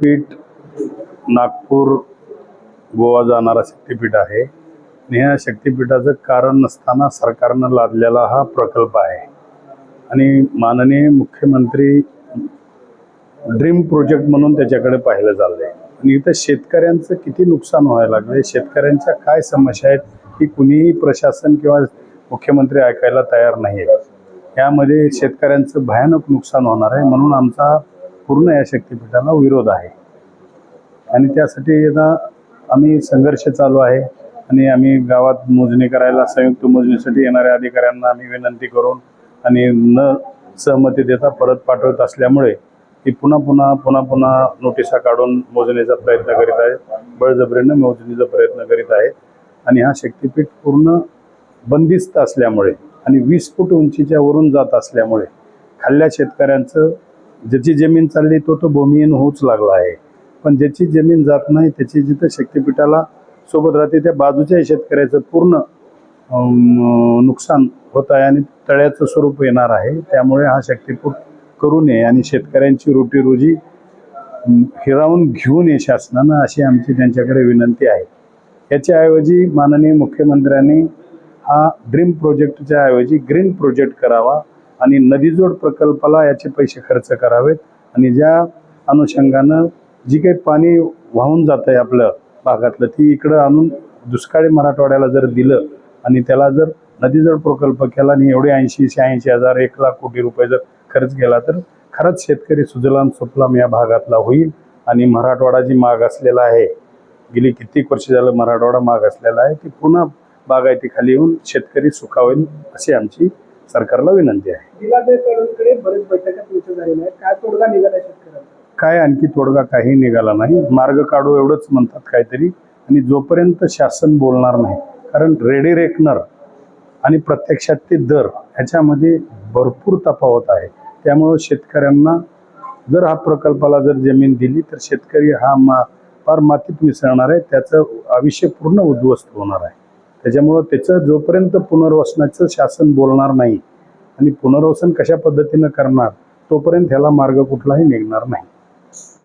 शक्तिपीठ नागपूर गोवा जाणारा शक्तिपीठ आहे. आणि ह्या शक्तिपीठाचं कारण नसताना सरकारनं लादलेला हा प्रकल्प आहे. आणि माननीय मुख्यमंत्री ड्रीम प्रोजेक्ट म्हणून त्याच्याकडे पाहिलं चाललंय. आणि इथं शेतकऱ्यांचं किती नुकसान व्हायला लागले शेतकऱ्यांच्या काय समस्या आहेत की कुणीही प्रशासन किंवा मुख्यमंत्री ऐकायला तयार नाही आहेत यामध्ये शेतकऱ्यांचं भयानक नुकसान होणार आहे म्हणून आमचा पूर्ण या शक्तिपीठाला विरोध आहे. आणि त्यासाठी आता आम्ही संघर्ष चालू आहे. आणि आम्ही गावात मोजणी करायला संयुक्त मोजणीसाठी येणाऱ्या अधिकाऱ्यांना आम्ही विनंती करून आणि न सहमती देता परत पाठवत असल्यामुळे ती पुन्हा पुन्हा पुन्हा पुन्हा नोटिसा काढून मोजणीचा प्रयत्न करीत आहे. बळजबरीनं मोजणीचा प्रयत्न करीत आहे. आणि हा शक्तिपीठ पूर्ण बंदिस्त असल्यामुळे आणि वीस फूट उंचीच्या वरून जात असल्यामुळे खाल्ल्या शेतकऱ्यांचं ज्याची जमीन चालली तो तो भूमिहीन होऊच लागला आहे. पण ज्याची जमीन जात नाही त्याची जिथं शक्तिपीठाला सोबत राहते त्या बाजूच्या शेतकऱ्याचं पूर्ण नुकसान होत आहे आणि तळ्याचं स्वरूप येणार आहे. त्यामुळे हा शक्तीपीठ करू नये आणि शेतकऱ्यांची रोटी रोजी हिरावून घेऊ नये शासनानं अशी आमची त्यांच्याकडे विनंती आहे. याच्याऐवजी माननीय मुख्यमंत्र्यांनी हा ड्रीम प्रोजेक्टच्या ऐवजी ग्रीन प्रोजेक्ट करावा. आणि नदीजोड प्रकल्पाला याचे पैसे खर्च करावेत. आणि ज्या अनुषंगानं जी काही पाणी वाहून जात आहे आपलं भागातलं ती इकडं आणून दुष्काळी मराठवाड्याला जर दिलं आणि त्याला जर नदीजोड प्रकल्प केला आणि एवढे ऐंशी शहाऐंशी हजार एक लाख कोटी रुपये जर खर्च केला तर खरंच शेतकरी सुजलाम सुफलाम या भागातला होईल. आणि मराठवाडा जी माग असलेला आहे गेली कित्येक वर्ष झालं मराठवाडा माग असलेला आहे ती पुन्हा बागायतीखाली येऊन शेतकरी सुखावेल अशी आमची सरकारला विनंती आहे. काय आणखी तोडगा काही निघाला नाही. मार्ग काढू एवढंच म्हणतात काहीतरी. आणि जोपर्यंत शासन बोलणार नाही कारण रेडी रेकनर आणि प्रत्यक्षात ते दर ह्याच्यामध्ये भरपूर तफावत आहे. त्यामुळं शेतकऱ्यांना जर हा प्रकल्पाला जर जमीन दिली तर शेतकरी हा मा फार मातीत मिसळणार आहे. त्याचं आयुष्य पूर्ण उद्ध्वस्त होणार आहे. त्याच्यामुळं त्याचं जोपर्यंत पुनर्वसनाचं शासन बोलणार नाही आणि पुनर्वसन कशा पद्धतीनं करणार तोपर्यंत ह्याला मार्ग कुठलाही निघणार नाही.